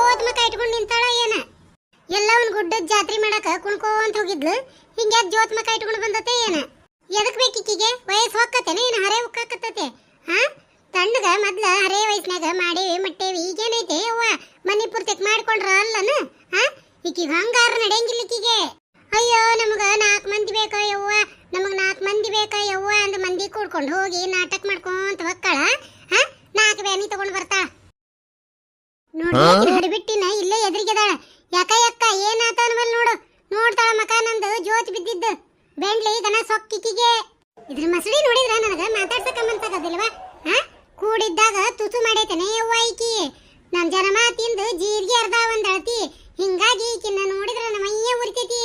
ಜೋತ್ ಮಕ್ಕ ಇಟ್ಕೊಂಡು ನಿಂತಾಳ ಏನ? ಎಲ್ಲ ಒಂದ್ ಗುಡ್ಡದ ಜಾತ್ರೆ ಮಾಡಕ ಕುಣ್ಕೋಂತ ಹೋಗಿದ್ಲು. ಹಿಂಗ್ಯಾಕ್ ಜೋತ್ ಮಕ್ಕ ಇಟ್ಕೊಂಡು ಬಂದತೆ ಏನ? ಎದಕ್ ಬೇಕಿಕ್ಕಿಗೆ ವಯಸ್ಸು ಹೊಕ್ಕತ್ತೇನೆ ಏನ ಹರೇ ಹೊಕ್ಕಾಕತ್ತತೆ ಹಾ ತಣ್ಣಗ ಮೊದ್ಲ ಹರೇ ವಯಸ್ಸಿನಾಗ ಮಾಡೇವಿ ಮಟ್ಟೇವಿ. ಈಗೇನೈತೆ ಅವ್ವ ಮನಿ ಪೂರ್ತಿಕ್ ಮಾಡ್ಕೊಂಡ್ರ ಅಲ್ಲನ? ಹಾ ಈಕಿಗೆ ಹಂಗಾರ ನಡೆಯಂಗಿಲ್ಲ ಈಕಿಗೆ. ಅಯ್ಯೋ, ನಮಗ ನಾಲ್ಕು ಮಂದಿ ಬೇಕ ಯವ್ವ. ನಮಗ ನಾಲ್ಕು ಮಂದಿ ಬೇಕ ಯವ್ವ ಅಂದ ಮಂದಿ ಕೂಡ್ಕೊಂಡು ಹೋಗಿ ನಾಟಕ ಮಾಡ್ಕೊಂತ ಹೊಕ್ಕಳ. ಹಾ ನಾಲ್ಕು ಬ್ಯಾನಿ ತಗೊಂಡ್ ಬರ್ತಾಳ. ನೋಡಿ ಹಡಿಬಿಟ್ಟಿನ ಇಲ್ಲೇ ಎದುರಿಗೆದಾಳ. ಯಾಕ ಯಕ್ಕ ಏನಾತ ಅನ್ವಲ್ ನೋಡು. ನೋಡ್ತಾಳ ಮಕ ನಂದು ಜೋತ್ ಬಿದ್ದಿದ್ದು. ಬೆಂಡ್ಲಿ ದನ ಸೊಕ್ಕಿಕಿಗೆ ಇದ್ರ ಮಸಡಿ ನೋಡಿದ್ರ ನನಗ? ಮಾತಾಡ್ಸಕ ಮಂತಾಗದಿಲ್ವಾ ಹಾ? ಕೂಡಿದ್ದಾಗ ತುಸು ಮಾಡೈತೇನೆ ಯವ್ವ ಈಕಿ. ನಮ್ ಜನಮ ತಿಂದು ಜೀರಿಗೆ ಅರ್ಧ ಒಂದ್ ಅಳತಿ ಹಿಂಗಾಗಿ ಈಕಿನ ನೋಡಿದ್ರ ನಮ್ಮ ಅಯ್ಯ ಉರಿತೈತಿ.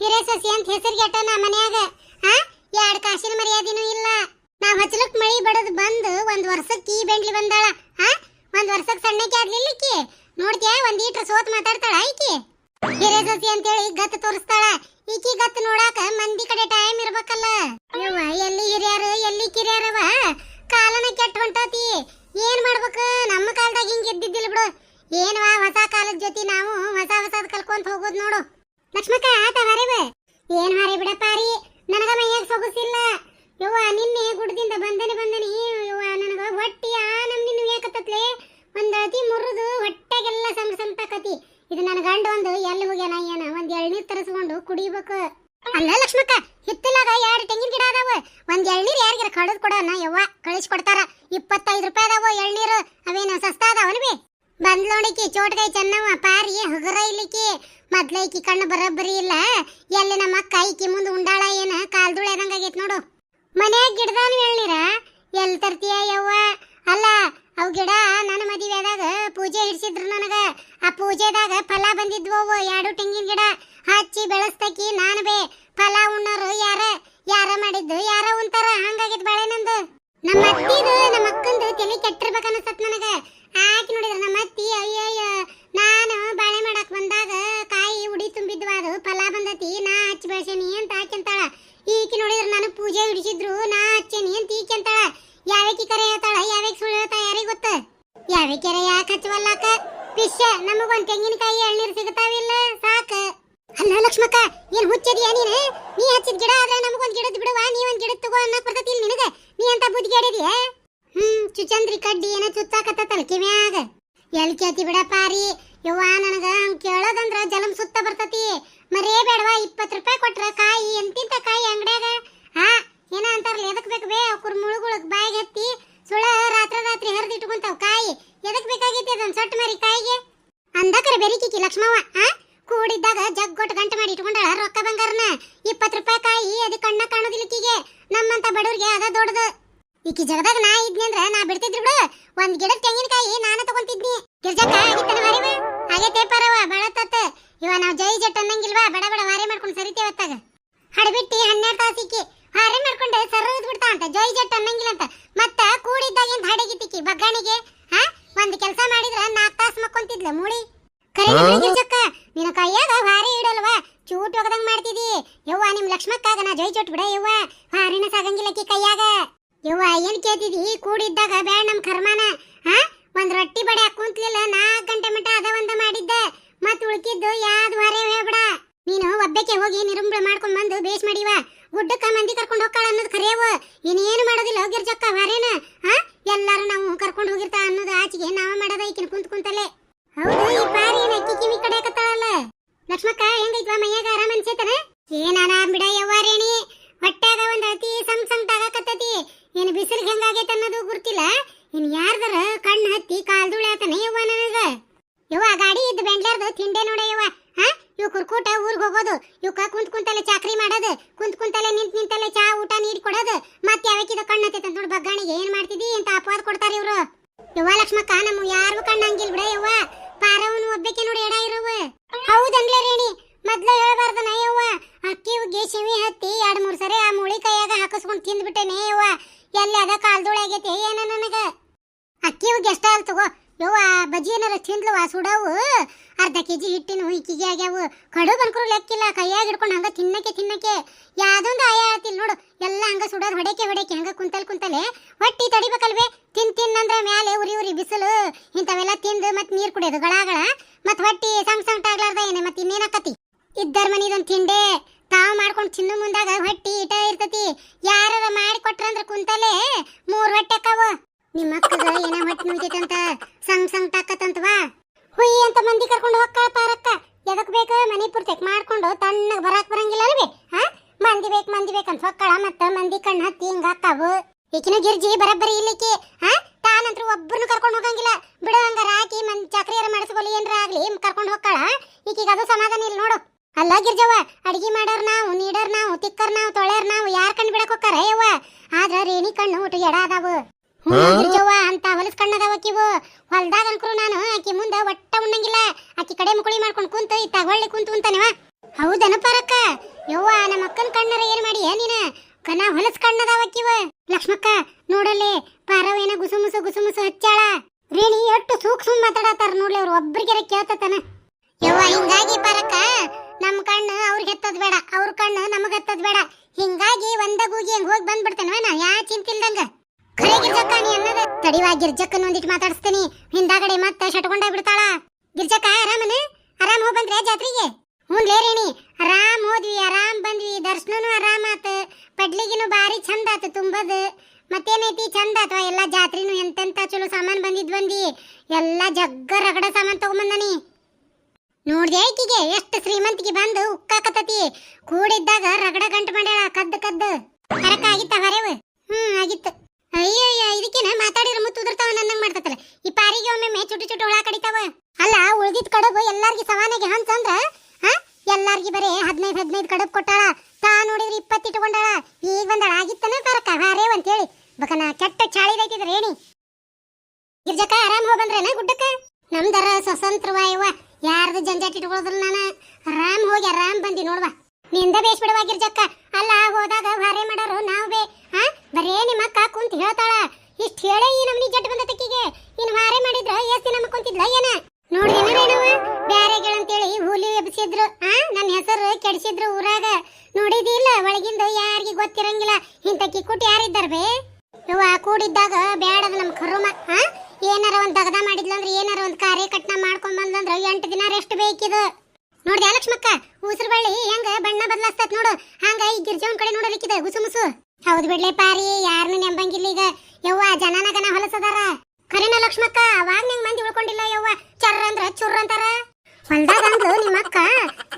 ಹಿರೇ ಸಸಿ ಅಂತ ಗೆಟ್ಟ ನಾ ಮನ್ಯಾಗ. ಹಾ? ಎರಡ್ ಕಾಸಿನ ಮರ್ಯಾದಿನೂ ಇಲ್ಲ. ನಾವ್ ಹಚ್ಚಲಕ್ ಮಳಿ ಬಡದ್ ಬಂದು ಒಂದ್ ವರ್ಷಕ್ಕೆ ಈ ಬೆಂಡ್ಲಿ ಬಂದಾಳ. ಒಂದ್ ವರ್ಷಕ್ ಸಣ್ಣಕ್ಕೆ ಆಗ್ಲಿಲ್ಲಕ್ಕೆ ನೋಡ್ತಿಯ, ಒಂದ್ ಈಟ್ರ ಸೋತ್ ಮಾತಾಡ್ತಾಳ ಐಕಿ ಹಿರೇ ಸಸಿ ಅಂತೇಳಿ ಗತ್ ತೋರಿಸ್ತಾಳ. ಈಕಿ ಗತ್ ನೋಡಾಕ ಮಂದಿ ಕಡೆ ಟೈಮ್ ಇರ್ಬೇಕಲ್ಲ. ಯವ್ವ, ಎಲ್ಲಿ ಹಿರಿಯರು, ಎಲ್ಲಿ ಕಿರಿಯರವ? ಕಾಲನ ಕೆಟ್ಟ ಹೊಂಟತಿ. ಏನ್ ಮಾಡ್ಬೇಕು? ನಮ್ಮ ಕಾಲದಾಗ ಹಿಂಗ ಇದ್ದಿದ್ದಿಲ್ಲ ಬಿಡು. ಏನವ ಹೊಸ ಕಾಲದ ಜೊತೆ ನಾವು ಹೊಸ ಹೊಸದ್ ಕಲ್ಕೊಂತ ಹೋಗೋದ್ ನೋಡು. ಲಕ್ಷ್ಮಕ್ಕ, ಆತ ಹರಿವ ಏನ್ ಹರಿ ಬಿಡಪ್ಪ ರೀ ನನಗ ಮೈಯಾಗ ಸೊಗಸಿಲ್ಲ. ಯವ್ವ, ನಿನ್ನೆ ಗುಡ್ದಿಂದ ಬಂದನೆ ಬಂದನಿ, ಯವ್ವ, ನನಗ ಹೊಟ್ಟಿ ಆ ನಮ್ನಿ ನುಯ್ಯಾಕತ್ತತ್ಲೆ ಒಂದ್ ಅತಿ ಮುರಿದು ಹೊಟ್ಟೆಗೆಲ್ಲ ಸಮ ಸಂತಾಕತಿ ಇದು ನನ್ನ ಗಂಡ ಒಂದು ಎಲ್ಲಿ ಹೋಗ್ಯಾನ, ಏನ? ಒಂದ್ ಎಳ್ನೀರ್ ತರಿಸ್ಕೊಂಡು ಕುಡಿಬೇಕು. ಅಲ್ಲ ಲಕ್ಷ್ಮಕ್ಕ, ಹಿತ್ತಲಾಗ ಎರಡು ತೆಂಗಿನ ಗಿಡ ಅದಾವ. ಒಂದ್ ಎಳ್ನೀರ್ ಯಾರಿಗಾರ ಕಡದ್ ಕೊಡೋಣ ಯವ್ವ? ಕಳಿಸ್ಕೊಡ್ತಾರ ಇಪ್ಪತ್ತೈದು ರೂಪಾಯಿ ಅದಾವ ಎಳ್ನೀರು. ಅವೇನು ಸಸ್ತಾ ಅದಾವನ್ವಿ ಬಂದ್ಲೋಡಿಕಿ ಚೋಟ್ಗೈ ಚೆನ್ನವ ಪಾರಿ, ಹಗರ ಇಲ್ಲಿಕಿ. ಮೊದ್ಲೈಕಿ ಕಣ್ಣು ಬರೋಬ್ಬರಿ ಇಲ್ಲ. ಎಲ್ಲಿ ನಮ್ಮ ಕೈಕಿ ಈಕಿ ಮುಂದೆ ಉಂಡಾಳ, ಏನ? ಕಾಲ್ದುಳೆ ಆಗೈತ್ ನೋಡು. ಮನ್ಯಾಗ ಗಿಡದಾನು ಹೇಳಿರ ಎಲ್ಲಿ ತರ್ತೀಯ ಯವ್ವ? ಅಲ್ಲ, ಅವು ಗಿಡ ನನ್ನ ಮದುವೆದಾಗ ಪೂಜೆ ಹಿಡ್ಸಿದ್ರು ನನಗ. ಆ ಪೂಜೆದಾಗ ಫಲ ಬಂದಿದ್ವು ಅವು ಎರಡು ತೆಂಗಿನ ಗಿಡ. ಹಚ್ಚಿ ಬೆಳೆಸ್ತಕಿ ನಾನು ಬೇ. ಫಲ ಉಣ್ಣೋರು ಯಾರ? ಯಾರ ಮಾಡಿದ್ದು? ಯಾರ ಉಂತಾರ ಹಂಗಾಗಿದ್ ಬಾಳೆ ನಂದು. ನಮ್ಮ ಅತ್ತಿದು, ನಮ್ಮ ಅಕ್ಕಂದು ತಲೆ ಕೆಟ್ಟಿರ್ಬೇಕು ಅನಸ್ತತ್ ನನಗ. ಆಕಿ ನೋಡಿದ್ರ ನಮ್ಮ ಅತ್ತಿ, ಅಯ್ಯಯ್ಯ, ನಾನು ಬಾಳೆ ಮಾಡಕ್ ಬಂದಾಗ ಕಾಯಿ ಉಡಿ ತುಂಬಿದ್ವು, ಅದು ಫಲ ಬಂದತಿ, ನಾ ಹಚ್ಚಿ ಬೆಳ್ಸೇನಿ ಅಂತ ಆಕಿಂತಾಳ ಈಕಿ ನೋಡಿದ್ರ ನಾನು ಹಿಡಿಸಿದ್ರು ನಾ ಹಚ್ಚೇನಿ ಅಂತ ಈಕಿ ಅಂತಾಳ ಯಾವಕಿ ಕರೆ ಹೇಳ್ತಾಳ ಯಾವಕ್ ಸುಳ್ಳು ಹೇಳ್ತಾಳ ಯಾರಿಗ್ ಗೊತ್ತ ಯಾವಕ್ಕೆರೆ ಯಾಕೆ ಹಚ್ಚವಲ್ಲಾಕ ಪಿಶ್ಯ, ನಮಗೊಂದು ತೆಂಗಿನಕಾಯಿ ಎಳ್ನೀರು ಸಿಗತಾವಿಲ್ಲ ಸಾಕ. ಅಲ್ಲ ಲಕ್ಷ್ಮಕ್ಕ, ಏನ್ ಹುಚ್ಚದಿಯ ನೀನು? ನೀ ಹಚ್ಚಿದ ಗಿಡ ಆದ್ರೆ ನಮಗೊಂದು ಗಿಡದ ಬಿಡುವ ನೀ ಒಂದ್ ಗಿಡ ತಗೋ ಅನ್ನಕ್ ಬರ್ತತಿ ನಿನಗ? ನೀ ಅಂತ ಬುದ್ಧಿ ಆಡಿದ್ಯ? ಹ್ಮ್, ಚುಚಂದ್ರಿ ಕಡ್ಡಿ ಏನ ಚುಚ್ಚಾಕತ್ತಲ್ಲ ಕಿವ್ಯಾಗ ಎಲ್ ಕೇತಿ ಬಿಡ ಪಾರಿ ಯವ್ವ, ನನಗ ಕೇಳೋದಂದ್ರ ಜಲಂ ಸುತ್ತ ಬರ್ತತಿ. ಮರೇ ಬೇಡವಾ ಇಪ್ಪತ್ ರೂಪಾಯಿ ಕೊಟ್ರ ಕಾಯಿ ಎಂತಿಂತ ಕಾಯಿ ಅಂಗಡ್ಯಾಗ ಹಾ ಏನ ಅಂತಾರಲ್ಲ ಎದಕ್ ಬೇಕು ಬೇ ಅವ್ರ ಮುಳುಗುಳಕ್ ಬಾಯಿಗೆ ಹತ್ತಿ ಸುಳ ರಾತ್ರಿ ರಾತ್ರಿ ಹರಿದು ಇಟ್ಕೊಂತಾವ್ ಕಾಯಿ ಎದಕ್ ಬೇಕಾಗೈತಿ ಅದೊಂದ್ ಸೊಟ್ಟ ಮರಿ ಕಾಯಿಗೆ ಅಂದಕರ ಬೆರಿಕಿಕಿ ಲಕ್ಷ್ಮವ್ವ ಆ ಕೂಡಿದ್ದಾಗ ಜಗ್ ಕೊಟ್ಟು ಗಂಟೆ ಮಾಡಿ ಇಟ್ಕೊಂಡಾಳ ರೊಕ್ಕ ಬಂಗಾರನ ಇಪ್ಪತ್ ರೂಪಾಯಿ ಕಾಯಿ ಅದಕ್ಕೆ ಕಣ್ಣ ಕಾಣೋದಿಲ್ಲ ಈಕಿಗೆ ನಮ್ಮಂತ ಬಡವ್ರಿಗೆ ಅದ ದೊಡ್ಡದು. ಈಕಿ ಜಗದಾಗ ನಾ ಇದ್ನಿ ಅಂದ್ರ ನಾ ಬಿಡ್ತಿದ್ರು ಬಿಡು. ಒಂದ್ ಗಿಡದ ತೆಂಗಿನಕಾಯಿ ನಾನ ತಗೊಂತಿದ್ನಿ. ಗಿರ್ಜಕ್ಕ ಆಗಿತ್ತನ ವಾರಿವ ಆಗೈತೆ ಪರವ ಬಾಳ ತತ್ತ ಇವ ನಾವ್ ಜೈ ಜಟ್ ಅನ್ನಂಗಿಲ್ವಾ? ಬಡ ಬಡ ವಾರಿ ಮಾಡ್ಕೊಂಡು ಸರಿತೇವತ್ತಾಗ ಹಡಬಿಟ್ಟಿ ಹನ್ನೆರಡು ತಾಸಿಕ್ಕಿ ಹಾರೆ ಮಾಡ್ಕೊಂಡು ಸರದ್ ಬಿಡ್ತಾ ಅಂತ ಜೈ ಜಟ್ ಅನ್ನಂಗಿಲ್ಲ ಅಂತ ಮತ್ತ ಕೂಡಿದ್ದಾಗಿಂದ ಹಡಗಿತ್ತಿಕ್ಕಿ ಬಗ್ಗಾಣಿಗೆ ಹಾ? ಒಂದ್ ಕೆಲಸ ಮಾಡಿದ್ರ ನಾಲ್ಕು ತಾಸು ಮಕ್ಕೊಂತಿದ್ಲ ಮೂಳಿ. ಕರೆ ಗಿರ್ಜಕ್ಕ ನಿನ್ನ ಕೈಯಾಗ ಭಾರಿ ಇಡಲ್ವಾ? ಚೂಟ್ ಒಗದಂಗ್ ಮಾಡ್ತಿದಿ. ಯವ್ವ, ನಿಮ್ ಲಕ್ಷ್ಮಕ್ಕಾಗ ನಾ ಜೈ ಚೋಟ್ ಬಿಡ, ಯವ್ವ. ಹಾರಿನ ಸಾಗಂಗಿಲ್ಲಕ್ಕಿ ಕೈಯಾಗ. ಯವ್ವ, ಏನ್ ಕೇಳ್ತಿದಿ? ಕೂಡಿದ್ದಾಗ ಬ್ಯಾಡ ನಮ್ ಕರ್ಮಾನ. ಹಾ, ಒಂದ್ ರೊಟ್ಟಿ ಬಡೆ ಕೂತ್ಲಿಲ್ಲ ನಾಲ್ಕು ಗಂಟೆ ಮಟ ಅದ ಒಂದ ಮಾಡಿದ್ದೆ. ಮತ್ ಉಳ್ಕಿದ್ದು ಯಾವ್ದು ವಾರೇ ಹೇಳ್ಬಿಡ. ನೀನು ಒಬ್ಬಕ್ಕೆ ಹೋಗಿ ನಿರುಂಬ್ಳ ಮಾಡ್ಕೊಂಡ್ ಬಂದು ಬೇಸ್ ಮಾಡಿವ ಗುಡ್ಡಕ್ಕ ಮಂದಿ ಕರ್ಕೊಂಡು ಹೋಗ್ತಾಳ ಅನ್ನೋದು ಖರೇವು. ಇನ್ನೇನು ಮಾಡೋದಿಲ್ಲ ಗಿರ್ಜಕ್ಕ ವಾರೇನ ಹಾ, ಎಲ್ಲಾರು ನಾವು ಕರ್ಕೊಂಡು ಹೋಗಿರ್ತಾ ಅನ್ನೋದು ಆಚೆಗೆ ನಾವ ಮಾಡೋದ ಈಕಿನ ಕುಂತ್ ಕುಂತಲೆ ಹೌದು, ಈ ಬಾರಿ ಅಕ್ಕಿ ಕಿವಿ ಕಡೆ ಕತ್ತಾಳಲ್ಲ ಲಕ್ಷ್ಮಕ್ಕ, ಹೆಂಗೈತ್ವಾ ಮೈಯಾಗ ಆರಾಮ ಅನ್ಸೈತನ? ಏನಾನ ಬಿಡ ಯವ್ವಾರೇಣಿ ಹೊಟ್ಯಾಗ ಒಂದ್ ಅತಿ ಸಣ್ ತಾಗಕತ್ತತಿ. ಏನ್ ಬಿಸಿಲಿಗೆ ಹೆಂಗಾಗೈತೆ ಅನ್ನೋದು ಗುರ್ತಿಲ್ಲ. ಇನ್ ಯಾರ್ದಾರ ಕಣ್ಣ ಹತ್ತಿ ಕಾಲ್ ಧೂಳಾತನ ಯವ್ವ ನನಗ? ಯವ್ವ, ಗಾಡಿ ಇದ್ದ ಬೆಂಡ್ಲಾರ್ದು ತಿಂಡೆ ನೋಡ ಯವ್ವ. ಹಾ? ಇವ್ ಕುರ್ಕೂಟ ಊರ್ಗ್ ಹೋಗೋದು. ಇವಕ್ಕ ಕುಂತ್ ಕುಂತಲೆ ಚಾಕ್ರಿ ಮಾಡೋದು. ಕುಂತ್ ಕುಂತಲೆ ನಿಂತ್ ನಿಂತಲೆ ಚಾ, ಊಟ ನೀರ್ ಕೊಡೋದು. ಮತ್ತೆ ಯಾವಕ್ಕಿದ ಕಣ್ಣು ಹತ್ತೈತೆ ನೋಡ್ ಬಗ್ಗಾಣಿಗೆ ಏನ್ ಮಾಡ್ತಿದಿ? ಅಂತ ಅಪವಾದ ಕೊಡ್ತಾರ ಇವ್ರು. ಯವ್ವ ಲಕ್ಷ್ಮಕ್ಕ ನಮ್ಮ ಯಾರು ಕಣ್ಣ ಹಂಗಿಲ್ ಬಿಡ ಯವ್ವ. ಪಾರವನು ಒಬ್ಬಕ್ಕೆ ನೋಡಿ ಎಡ ಇರುವ. ಹೌದನ್ಲೇ ರೇಣಿ. ಮೊದ್ಲ ಹೇಳ್ಬಾರ್ದನ ನಯ್ಯವ್ವ ಅಕ್ಕಿ, ಉಗ್ಗೆ ಶಿವಿ ಹತ್ತಿ, ಎರಡ್ ಮೂರ್ ಸರಿ ಆ ಮುಳಿ ಕೈಯಾಗ ಹಾಕಿಸ್ಕೊಂಡು ತಿಂದ್ಬಿಟ್ಟೆನೆ ಯವ್ವ. ಎಲ್ಲಿ ಅದ ಕಾಲ್ದೊಳಗೈತೆ ಏನ ನನಗ? ಅಕ್ಕಿ, ಉಗ್ಗೆ ಎಷ್ಟ ಅಲ್ ತಗೋ. ಯವ್ವ ಬಜ್ಜಿ ಏನಾರ ತಿಂದ್ಲವ ಸುಡವು. ಅರ್ಧ ಕೆಜಿ ಹಿಟ್ಟಿನ ಹುಯ್ಕಿಗೆ ಆಗ್ಯಾವು. ಕಡು ಬಂಕ್ರು ಲೆಕ್ಕಿಲ್ಲ. ಕೈಯಾಗ ಹಿಡ್ಕೊಂಡು ಹಂಗ ತಿನ್ನಕ್ಕೆ ತಿನ್ನಕ್ಕೆ ಯಾವ್ದೊಂದು ಆಯ ಆತಿಲ್ ನೋಡು. ಎಲ್ಲ ಹಂಗ ಸುಡೋದು ಹೊಡೆಕೆ ಹೊಡೆಕೆ, ಹಂಗ ಕುಂತಲ್ ಕುಂತಲೆ. ಹೊಟ್ಟಿ ತಡಿಬೇಕಲ್ವೇ? ತಿನ್ ತಿನ್ನಂದ್ರ ಮ್ಯಾಲೆ ಉರಿ ಉರಿ ಬಿಸಿಲು. ಇಂಥವೆಲ್ಲ ತಿಂದು ಮತ್ತೆ ನೀರು ಕುಡಿಯೋದು, ಗಳಗಳ. ಮತ್ ಹೊಟ್ಟಿ ಸಂಗ್ ಸಂಗ್ ಆಗ್ಲಾರ್ದ ಏನೇ ಮತ್ ಇದ್ದರ್ ಇದ್ದರ ಮನಿದೊಂದ್ ತಿಂಡೆ ತಾವ್ ಮಾಡ್ಕೊಂಡು ತಿನ್ನು ಮುಂದಾಗ ಹೊಟ್ಟಿ ಇಟ ಇರ್ತತಿ. ಯಾರ ಅಂದ್ರ ಕುಂತಲೇ ಮೂರ್ ಹೊಟ್ಟೆ ಅಕ್ಕವ. ನಿಮ್ಮ ಅಕ್ಕಗ ಏನ ಹೊಟ್ಟಿ ನುಂಗಿತಂತ ಸಂಗ್ ಸಂಗ್ ತಾಕತಂತವಾ ಹುಯಿ ಅಂತ ಮಂದಿ ಕರ್ಕೊಂಡು ಹೋಗ್ತಾಳ ಪಾರಕ್ಕ. ಎದಕ್ ಬೇಕ ಮನಿ ಪೂರ್ತಿಕ್ ಮಾಡ್ಕೊಂಡು ತಣ್ಣಗ್ ಬರಾಕ್ ಬರಂಗಿಲ್ಲ ಅಲ್ವೇ? ಹಾ? ಮಂದಿ ಬೇಕು, ಮಂದಿ ಬೇಕಂತ ಹೊಕ್ಕಳ ಮತ್ತ ಮಂದಿ ಕಣ್ಣ ಹತ್ತಿ ಹಿಂಗ ಹಾಕಾವು ಈಕಿನ ಗಿರ್ಜಿ ಬರಬ್ಬರಿ ಇಲ್ಲಿಕಿ, ಹಾ? ತಾನಂತ್ರ ಒಬ್ಬರನ್ನು ಕರ್ಕೊಂಡು ಹೋಗಂಗಿಲ್ಲ. ಬಿಡು ಹಂಗ ಅದು ಸಮಾಧಾನ ಇಲ್ಲ ನೋಡು. ಅಲ್ಲ ಗಿರ್ಜವ್ವ ಅಡಿಗೆ ಮಾಡೋರ್ ನಾವು ನೀಡರ್ ನಾವು ತಿಕ್ಕರ್ ನಾವು ತೊಳೆಯರ್ ನಾವು ಯಾರ್ ಕಣ್ ಬಿಡಕ್ ಹೋಗ್ತಾರ ಯವ್ವ ಆದ್ರ ರೇಣಿ ಕಣ್ಣು ಊಟ ಎಡ ಅದಾವು. ಗಿರ್ಜವ್ವ ಅಂತ ಹೊಲಸ್ ಕಣ್ಣದಾವ ಆಕಿವು. ಹೊಲ್ದಾಗ ಅನ್ಕರು ನಾನು ಆಕಿ ಮುಂದ ಒಟ್ಟ ಉಣ್ಣಂಗಿಲ್ಲ. ಆಕಿ ಕಡೆ ಮುಕುಳಿ ಮಾಡ್ಕೊಂಡು ಕುಂತು ಈ ತಗೊಳ್ಳಿ ಕುಂತು ಅಂತಾನೆವ ಹೌದನ ಪರಕ್ಕ ಯವ್ವ ನಮ್ಮ ಅಕ್ಕನ ಕಣ್ಣರ ಏನ್ ಮಾಡಿ ನೀನ? ಕನ ಹೊಲಸ್ ಕಣ್ಣದಾವ ಆಕಿವ. ಲಕ್ಷ್ಮಕ್ಕ ನೋಡಲ್ಲಿ ಪಾರವೇನ ಗುಸು ಮುಸು ಗುಸುಮುಸು ಹಚ್ಚಾಳ. ರೇಣಿ ಎಷ್ಟು ಸೂಕ್ಷ್ಮ ಮಾತಾಡತಾರ ನೋಡ್ಲಿ ಅವ್ರು ಒಬ್ರಿಗೆರ ಕೇಳ್ತತನ. ಯವ್ವ, ಹಿಂಗಾಗಿ ಬರಕ. ನಮ್ ಕಣ್ಣು ಅವ್ರಿಗೆ ಹತ್ತದ್ ಬೇಡ, ಅವ್ರ ಕಣ್ಣು ನಮಗ್ ಹತ್ತದ್ ಬೇಡ. ಹಿಂಗಾಗಿ ಒಂದ ಗೂಗಿ ಹಂಗ ಹೋಗಿ ಬಂದ್ಬಿಡ್ತೇನೆ ನಾ ಯಾ ಚಿಂತಿಲ್ದಂಗ? ಖರೆ ಗಿರ್ಜಕ್ಕ ನೀ ಅನ್ನದ. ತಡಿವಾ, ಗಿರ್ಜಕ್ಕನ್ ಒಂದಿಟ್ಟು ಮಾತಾಡಿಸ್ತೀನಿ. ಹಿಂದಾಗಡೆ ಮತ್ತೆ ಶಟ್ಕೊಂಡ ಬಿಡ್ತಾಳ ಗಿರ್ಜಕ್ಕ, ಆರಾಮನ? ಆರಾಮ್ ಹೋಗ್ ಬಂದ್ರೆ ಜಾತ್ರೆಗೆ? ಹ್ಞೂ ರೇಣಿ, ಆರಾಮ್ ಹೋದ್ವಿ, ಆರಾಮ್ ಬಂದ್ವಿ. ದರ್ಶನನು ಆರಾಮ್ ಆತ. ಪಡ್ಲಿಗಿನು ಬಾರಿ ಚಂದ ಆತ ತುಂಬದ. ಮತ್ತೇನೈತಿ? ಚಂದ ಆತ ಎಲ್ಲಾ ಜಾತ್ರೆನು ಎಂತೆಂತ ಚಲೋ ಸಾಮಾನ್ ಬಂದಿದ್ ಬಂದಿ ಎಲ್ಲಾ ಜಗ್ಗ ರಗಡ ಸಾಮಾನ್ ತಗೊಂಬಂದನಿ. ನೋಡ್ದೆ ಆಕಿಗೆ ಎಷ್ಟು ಶ್ರೀಮಂತಿಗೆ ಬಂದು ಉಕ್ಕಾಕತತಿ ಕೂಡಿದ್ದಾಗ ರಗಡ ಗಂಟು ಮಾಡ್ಯಾಳ, ಕದ್ದು ಕದ್ದು. ಕರಕ ಆಗಿತ್ತ ಹೊರೆವು? ಹ್ಮ್, ಆಗಿತ್ತು. ಅಯ್ಯೋ ಇದಕ್ಕೇನ ಮಾತಾಡಿರ ಮುತ್ತು ಉದುರ್ತಾವ ನನ್ನಂಗ್ ಮಾಡ್ತತಲ್ಲ ಈ ಪಾರಿಗೆ ಒಮ್ಮೆ ಚುಟು ಚುಟು ಹುಳ ಕಡಿತಾವ ಅಲ್ಲ ಉಳ್ದಿದ್ ಕಡುಬು ಎಲ್ಲಾರ್ಗಿ ಸಮಾನಿಗೆ ಹಂಚಂದ್ರ ಹಾ ಎಲ್ಲಾರ್ಗಿ ಬರೇ ಹದಿನೈದು ಹದಿನೈದು ಕಡುಬು ಕೊಟ್ಟಾಳ ತಾ ನೋಡಿದ್ರೆ ಇಪ್ಪತ್ತು ಇಟ್ಕೊಂಡಾಳ ಈಗ ಬಂದಾಳ ಆಗಿತ್ತನ ಕರಕ ಹಾರೇವ್ ಅಂತೇಳಿ ಬಕನ ಕೆಟ್ಟ ಚಾಳಿ ರೈತಿದ್ರ ಏನಿ ಗಿರ್ಜಕ್ಕ ಆರಾಮ್ ಹೋಗ್ ಬಂದ್ರೇನ ಗುಡ್ಡಕ್ಕ ನಮ್ದರ ಸ್ವತಂತ್ರವಾಯವ್ವ ಯಾರ್ದು ಜಂಜಾಟ ಇಟ್ಕೊಳ್ಳೋದಿಲ್ಲ ನಾನು ಆರಾಮ್ ಹೋಗಿ ಆರಾಮ್ ಬಂದಿ ನೋಡ್ವಾ. ನಿಂದ ಬೇಸ್ ಬಿಡವಾಗಿರ್ಜಕ್ಕ ಅಲ್ಲ, ಹೋದಾಗ ಭಾರಿ ಮಾಡೋರು ನಾವ್ ಬೇ ಹಾ ಬರೇ ನಿಮ್ಮ ಅಕ್ಕ ಕುಂತ ಹೇಳ್ತಾಳ. ಇಷ್ಟ ಹೇಳೇ ಈ ನಮ್ನಿ ಜಡ್ ಬಂದ ತಕ್ಕಿಗೆ ಇನ್ ಹಾರೆ ಮಾಡಿದ್ರ ಎಷ್ಟ್ ದಿನ ಕುಂತಿದ್ಲ ಏನ? ನೋಡಿ ಏನಾರೇನವ ಬ್ಯಾರೆ ಅಂತೇಳಿ ಹುಲಿ ಎಬ್ಸಿದ್ರು. ಆ? ನನ್ನ ಹೆಸರು ಕೆಡಿಸಿದ್ರು ಊರಾಗ. ನೋಡಿದಿಲ್ಲ, ಒಳಗಿಂದ ಯಾರಿಗೂ ಗೊತ್ತಿರಂಗಿಲ್ಲ. ಇಂತಕ್ಕಿ ಕೂಟ ಯಾರಿದ್ದಾರ ಬೇ? ಇವ ಕೂಡಿದ್ದಾಗ ಬ್ಯಾಡದ ನಮ್ ಕರುಮ. ಹಾ ಏನಾರ ಒಂದ್ ದಗದ ಮಾಡಿದ್ಲಂದ್ರ ಏನಾರ ಒಂದ್ ಕಾರ್ಯ ಕಟ್ನ ಮಾಡ್ಕೊಂಡ್ ಬಂದಂದ್ರ ಎಂಟು ದಿನ ರೆಸ್ಟ್ ಬೇಕಿದು. ನೋಡ್ದೆ ಲಕ್ಷ್ಮಕ್ಕ, ಉಸಿರು ಬಳ್ಳಿ ಹೆಂಗ ಬಣ್ಣ ಬದಲಾಸ್ತತ್ ನೋಡು. ಹಂಗ ಈ ಗಿರ್ಜವನ್ ಕಡೆ ನೋಡಲಿಕ್ಕಿದೆ ಗುಸು ಮುಸು. ಹೌದು ಬಿಡ್ಲೆ ಪಾರಿ ಯಾರನ್ನು ನೆಂಬಂಗಿಲ್ಲ ಈಗ. ಯವ್ವ ಜನನಗನ ಹೊಲಸದಾರ. ಖರೇನ ಲಕ್ಷ್ಮಕ್ಕ, ಅವಾಗ ನಂಗ್ ಮಂದಿ ಉಳ್ಕೊಂಡಿಲ್ಲ ಯವ್ವ. ಚರ್ರ ಅಂದ್ರ ಚುರ್ರ ಅಂತಾರ. ಹೊಲ್ದಾಗ ಅಂದ್ಲು ನಿಮ್ಮ ಅಕ್ಕ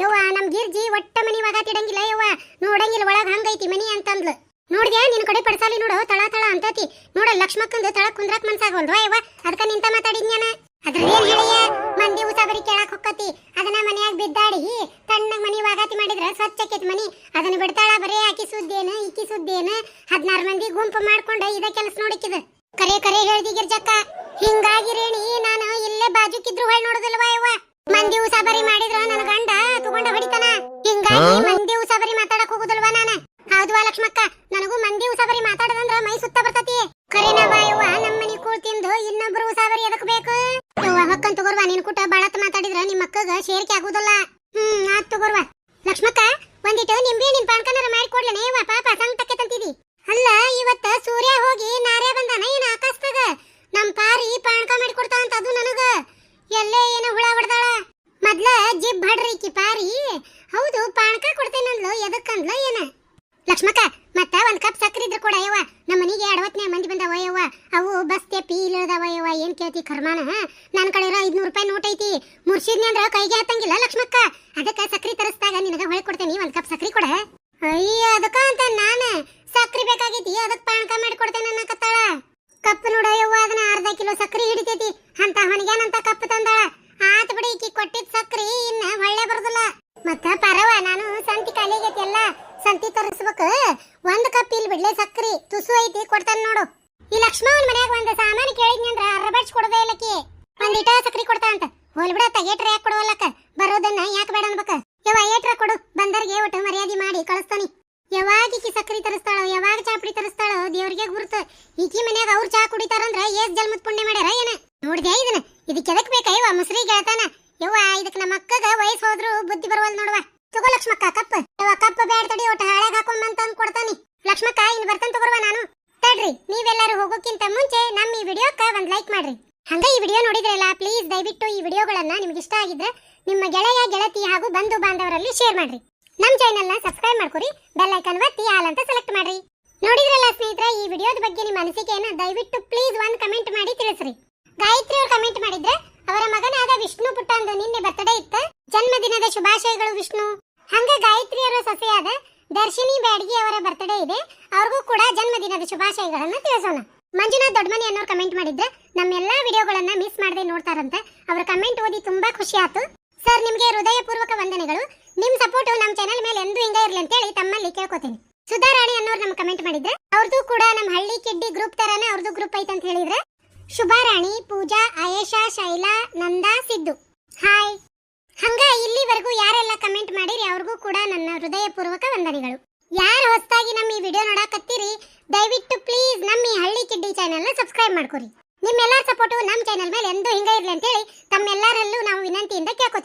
ಯವ್ವ, ನಮ್ ಗಿರ್ಜಿ ಒಟ್ಟ ಮನಿ ಒಗಾತಿಡಂಗಿಲ್ಲ ಯವ್ವ. ನೋಡಂಗಿಲ್ಲ, ಒಳಗ್ ಹಂಗೈತಿ ಮನಿ ಅಂತಂದ್ಲು. ನೋಡಿದೆ, ನಿನ್ ಕಡೆ ಪಡ್ಸಾಲಿ ನೋಡು, ತಳ ತಳ ಅಂತತಿ. ನೋಡ, ಲಕ್ಷ್ಮಕ್ಕಂದು ತಳ ಕುಂದ್ರಾಕ್ ಮನ್ಸಾಗಲ್ವಾ ಯವ್ವ? ಅದಕ್ಕ ನಿಂತ ಮಾತಾಡಿದ್ನ್ಯಾನ? ಅದ್ರದೇನ್ ಮಂದಿ ಉಸಾಬರಿ ಕೇಳಕ್ ಹೊಕ್ಕತಿ. ಅದನ್ನ ಮನ್ಯಾಗ ಬಿದ್ದಾಡಿ ತಣ್ಣಗ ಮನಿ ವಾಗಾತಿ ಮಾಡಿದ್ರ ಸ್ವಚ್ಛ ಆಕೈತಿ ಮನಿ. ಅದನ್ನ ಬಿಡ್ತಾಳ ಬರೇ ಆಕಿ ಸುದ್ದೇನ ಈಕಿ ಸುದ್ದೇನ. ಹದ್ನಾರು ಮಂದಿ ಗುಂಪು ಮಾಡ್ಕೊಂಡ ಇದ ಕೆಲಸ ನೋಡಿಕಿದ. ಕರೆ ಕರೆ ಹೇಳ್ದಿ ಗಿರ್ಜಕ್ಕ. ಹಿಂಗಾಗಿ ರೇಣಿ ನಾನು ಇಲ್ಲೇ ಬಾಜುಕಿದ್ರು ಹೊಳ್ ನೋಡುದಿಲ್ವಾ ಯವ್ವ ಮಂದಿ ಉಸಾಬರಿ ಮಾಡಿದ್ರ ನನ್ನ ಗಂಡ ತಗೊಂಡ ಹೊಡಿತಾನ. ಹಿಂಗಾಗಿ ಮಂದಿ ಉಸಾಬರಿ ಮಾತಾಡಕ್ ಹೋಗುದಿಲ್ವಾ ನಾನ? ಹೌದ್ವಾ ಲಕ್ಷ್ಮಕ್ಕ ನನಗೂ ಮಂದಿ ಉಸಾಬರಿ ಮಾತಾಡದಂದ್ರ ಮೈ ಸುತ್ತ ಬರ್ತತಿ. ಕರೆನವ ಯವ್ವ ನಮ್ಮ ಮನಿ ಕೂಳ್ ತಿಂದು ಇನ್ನೊಬ್ರು ಉಸಾಬರಿ ಎದಕ್ ಬೇಕು? ಯವ್ವ ಹೊಕ್ಕನ್ ತಗೋರ್ವಾ, ನಿನ್ ಕುಟ ಬಾಳತ್ ಮಾತಾಡಿದ್ರ ನಿಮ್ಮ ಅಕ್ಕಗ ಸೇರಿಕೆ ಆಗುದಿಲ್ಲ. ಹ್ಮ್, ಆತ್ ತಗೋರ್ವ. ಲಕ್ಷ್ಮಕ್ಕ ಒಂದಿಟ್ಟು ನಿಂಬೆ ನಿನ್ ಪಾಣ್ಕನರ ಮಾಡಿ ಕೊಡ್ಲೇನೆ ಯವ್ವ ಪಾಪ ಸಂಕಟಕ್ಕೆ ತಂತಿದಿ ಅಲ್ಲ, ಇವತ್ತ ಸೂರ್ಯ ಹೋಗಿ ನಾರೇ ಬಂದಾನ ಏನ್ ಆಕಾಶದಾಗ? ನಮ್ ಪಾರಿ ಪಾಣ್ಕ ಮಾಡಿ ಕೊಡ್ತಾ ಅಂತ ಅದು ನನಗ. ಎಲ್ಲೇ ಏನೋ ಹುಳ ಹೊಡ್ದಾಳ. ಮೊದ್ಲ ಜಿಬ್ ಹಡ್ರಿ ಈಕಿ ಪಾರಿ. ಹೌದು ಪಾಣ್ಕ ಕೊಡ್ತೇನಂದ್ಲು ಎದಕ್ಕಂದ್ಲು ಏನ? ಲಕ್ಷ್ಮಕ್ಕ, ಮತ್ತ ಒಂದ್ ಕಪ್ ಇದ್ರ ಕೂಡ ಯವ್ವ ನಮ್ಮ ಮನೆಗೆ ಅಡವತ್ನೇ ಮಂದಿ ಬಂದವ ಯವ್ವ. ಅವು ಬಸ್ ತೆಪ್ಪಿ ಇಲ್ಲದವ ಯವ್ವ, ಏನ್ ಕೇಳ್ತಿ ಕರ್ಮಾನ? ನನ್ ಕಡೆ ಇರೋ ಐದ್ನೂರು ರೂಪಾಯಿ ನೋಟ್ ಐತಿ. ಮುರ್ಸಿದ್ನಿ ಅಂದ್ರ ಕೈಗೆ ಹತ್ತಂಗಿಲ್ಲ ಲಕ್ಷ್ಮಕ್ಕ. ಅದಕ್ಕ ಸಕ್ರಿ ತರಿಸ್ದಾಗ ನಿನಗ ಹೊಳಿ ಕೊಡ್ತೇನಿ, ಒಂದ್ ಕಪ್ ಸಕ್ರಿ ಕೊಡ. ಅಯ್ಯ, ಅದಕ್ಕ ಅಂತ ನಾನ. ಸಕ್ರಿ ಬೇಕಾಗೈತಿ ಅದಕ್ಕೆ ಪಾಣಕ ಮಾಡಿ ಕೊಡ್ತೇನೆ ಅನ್ನಕತ್ತಾಳ ಕಪ್ ನೋಡ ಯವ್ವ, ಅದನ್ನ ಅರ್ಧ ಕಿಲೋ ಸಕ್ರಿ ಹಿಡಿತೈತಿ ಅಂತ ಹೊನಿಗ್ಯಾನಂತ ಕಪ್ ತಂದಾಳ ಆತ್ ಬಿಡಿ ಈಕಿ ಕೊಟ್ಟಿದ್ ಸಕ್ರಿ ಇನ್ನ ಹೊಳ್ಳೆ ಬರುದಿಲ್ಲ ಮತ್ತ ಪರವ ನಾನು ಸಂತಿ ಕಾಲಿಗೈತಿ ಎಲ್ಲ ಸಂತಿ ತರಿಸ್ಬೇಕು ಒಂದ್ ಕಪ್ ಇಲ್ಲಿ ಬಿಡ್ಲೆ ಸಕ್ರಿ ತುಸು ಐತಿ ಕೊಡ್ತಾನ ನೋಡು ಈ ಲಕ್ಷ್ಮವನ್ ಮನ್ಯಾಗ ಒಂದ್ ಸಾಮಾನು ಕೇಳಿದ್ನಿ ಅಂದ್ರ ಅರ್ರಬಡ್ಸ್ ಕೊಡದೇ ಇಲ್ಲಕಿ ಒಂದ್ ಇಟ ಸಕ್ರಿ ಕೊಡ್ತಾ ಅಂತ ಹೋಲ್ ಬಿಡತ್ತ ಏಟ್ರ ಯಾಕೆ ಕೊಡವಲ್ಲಕ್ಕ ಬರೋದನ್ನ ಯಾಕೆ ಬೇಡ ಅನ್ಬೇಕ ಯವ್ವ ಏಟ್ರ ಕೊಡು ಬಂದರ್ಗೆ ಊಟ ಮರ್ಯಾದೆ ಮಾಡಿ ಕಳಿಸ್ತಾನೆ. ಯಾವಾಗ ಈಕಿ ಸಕ್ಕರೆ ತರಿಸ್ತಾಳೋ, ಯಾವಾಗ ಚಾಪಡಿ ತರಿಸ್ತಾಳೋ, ದೇವ್ರಿಗೆ ಗುರುತು. ಈಕಿ ಮನ್ಯಾಗ ಅವ್ರ ಚಾ ಕುಡಿತಾರಂದ್ರ ಏಸ್ ಜಲ್ಮದ ಪುಣ್ಯ ಮಾಡ್ಯಾರ ಏನ? ನೋಡಿದೆ ಇದನ್ನ? ಇದಕ್ಕೆ ಎದಕ್ ಬೇಕಾ ಯವ್ವ ಮುಸ್ರಿ ಗೆಳತಾನ? ಯವ್ವ ಇದಕ್ಕೆ ನಮ್ಮ ಅಕ್ಕಗ ವಯಸ್ಸು ಹೋದ್ರು ಬುದ್ಧಿ ಬರವಲ್ ನೋಡುವ. ತಗೋ ಲಕ್ಷ್ಮಕ್ಕ ಕಪ್ಪ ಯವ್ವ ಕಪ್ಪ ಬ್ಯಾಡ್ ತಡಿ, ಒಟ್ಟು ಹಾಳಾಗ ಹಾಕೊಂಡ್ ಅಂತ ಕೊಡ್ತಾನಿ. ಲಕ್ಷ್ಮಕ್ಕ, ಇನ್ ಬರ್ತಂತ ತಗೋರ್ವ ನಾನು. ತಡ್ರಿ, ನೀವೆಲ್ಲರೂ ಹೋಗೋಕ್ಕಿಂತ ಮುಂಚೆ ನಮ್ಮ ಈ ವಿಡಿಯೋಕ್ಕ ಒಂದ್ ಲೈಕ್ ಮಾಡ್ರಿ. ಹಂಗ ಈ ವಿಡಿಯೋ ನೋಡಿದ್ರಲ್ಲ, ಪ್ಲೀಸ್ ದಯವಿಟ್ಟು ಈ ವಿಡಿಯೋಗಳನ್ನ ನಿಮ್ಗೆ ಇಷ್ಟ ಆಗಿದ್ರೆ ನಿಮ್ಮ ಗೆಳೆಯ, ಗೆಳತಿ ಹಾಗೂ ಬಂಧು ಬಾಂಧವರಲ್ಲಿ ಶೇರ್ ಮಾಡ್ರಿ. ನಮ್ಮ ಚಾನೆಲ್ನ ಸಬ್ಸ್ಕ್ರೈಬ್ ಮಾಡ್ಕೊರಿ ಬೆಲ್ ಐಕಾನ್ ಒತ್ತಿ ಆಲ್ ಅಂತ ಸೆಲೆಕ್ಟ್ ಮಾಡ್ರಿ. ನೋಡಿದ್ರಲ್ಲ ಸ್ನೇಹಿತರೆ, ಈ ವಿಡಿಯೋದ ಬಗ್ಗೆ ನಿಮ್ಮ ಅನಿಸಿಕೆಯನ್ನ ದಯವಿಟ್ಟು ಪ್ಲೀಸ್ ಒಂದು ಕಮೆಂಟ್ ಮಾಡಿ ತಿಳಿಸ್ರಿ. ಗಾಯತ್ರಿ ಅವರು ಕಮೆಂಟ್ ಮಾಡಿದ್ರೆ, ಅವರ ಮಗನಾದ ವಿಷ್ಣು ಪುಟ್ಟಂದು ನಿನ್ನೆ ಬರ್ತ್ಡೇ ಇತ್ತು. ಜನ್ಮದಿನದ ಶುಭಾಶಯಗಳು ವಿಷ್ಣು. ಹಂಗ ಗಾಯತ್ರಿ ಅವರ ಸೊಸೆಯಾದ ದರ್ಶಿನಿ ಬ್ಯಾಡಗಿ ಅವರ ಬರ್ತಡೇ ಇದೆ. ಅವ್ರಿಗೂ ಕೂಡ ಜನ್ಮದಿನದ ಶುಭಾಶಯಗಳನ್ನ ತಿಳಿಸೋಣ. ಮಂಜುನಾಥ್ ದೊಡ್ಡಮನಿ ಅನ್ನೋರು ಕಮೆಂಟ್ ಮಾಡಿದ್ರೆ, ನಮ್ಮೆಲ್ಲಾ ವಿಡಿಯೋಗಳನ್ನ ಮಿಸ್ ಮಾಡದೆ ನೋಡ್ತಾರಂತೆ. ಅವರ ಕಮೆಂಟ್ ಓದಿ ತುಂಬಾ ಖುಷಿ ಆಯ್ತು ಸರ್, ನಿಮಗೆ ಹೃದಯಪೂರ್ವಕ ವಂದನೆಗಳು. ನಿಮ್ ಸಪೋರ್ಟ್ ನಮ್ಮ ಚಾನೆಲ್ ಮೇಲೆ ಎಂದೂ ಹಿಂಗ ಇರ್ಲಿ ಅಂತೇಳಿ ತಮ್ಮಲ್ಲಿ ಕೇಳ್ಕೊತೀನಿ. ಸುಧಾರಾಣಿ ಅನ್ನೋರು ನಮ್ ಕಮೆಂಟ್ ಮಾಡಿದ್ರೆ. ಅವ್ರದ್ದು ಕೂಡ ನಮ್ಮ ಹಳ್ಳಿ ಕಿಡ್ಡಿ ಗ್ರೂಪ್ ತರಾನೇ ಅವ್ರದ್ದು ಗ್ರೂಪ್ ಐತೆ ಅಂತ ಹೇಳಿದ್ರೆ. ಶುಭಾರಾಣಿ ಪೂಜಾ, ಆಯೇಷಾ, ಶೈಲಾ, ನಂದಾ, ಸಿದ್ದು. ಹಾಯ್ ಹಂಗ ಇಲ್ಲಿವರೆಗೂ ಯಾರೆಲ್ಲ ಕಮೆಂಟ್ ಮಾಡಿರಿ ಅವ್ರಿಗೂ ಕೂಡ ನನ್ನ ಹೃದಯಪೂರ್ವಕ ವಂದನೆಗಳು. ಯಾರು ಹೊಸದಾಗಿ ನಮ್ಮ ಈ ವಿಡಿಯೋ ನೋಡಾಕತ್ತೀರಿ, ದಯವಿಟ್ಟು ಪ್ಲೀಸ್ ನಮ್ಮ ಈ ಹಳ್ಳಿ ಕಿಡ್ಡಿ ಚಾನೆಲ್ನ ಸಬ್ಸ್ಕ್ರೈಬ್ ಮಾಡ್ಕೊರಿ. ನಿಮ್ಮೆಲ್ಲರ ಸಪೋರ್ಟು ನಮ್ಮ ಚಾನೆಲ್ ಮೇಲೆ ಎಂದೂ ಹಿಂಗ ಇರಲಿ ಅಂತೇಳಿ ತಮ್ಮೆಲ್ಲರಲ್ಲೂ ನಾವು ವಿನಂತಿಯಿಂದ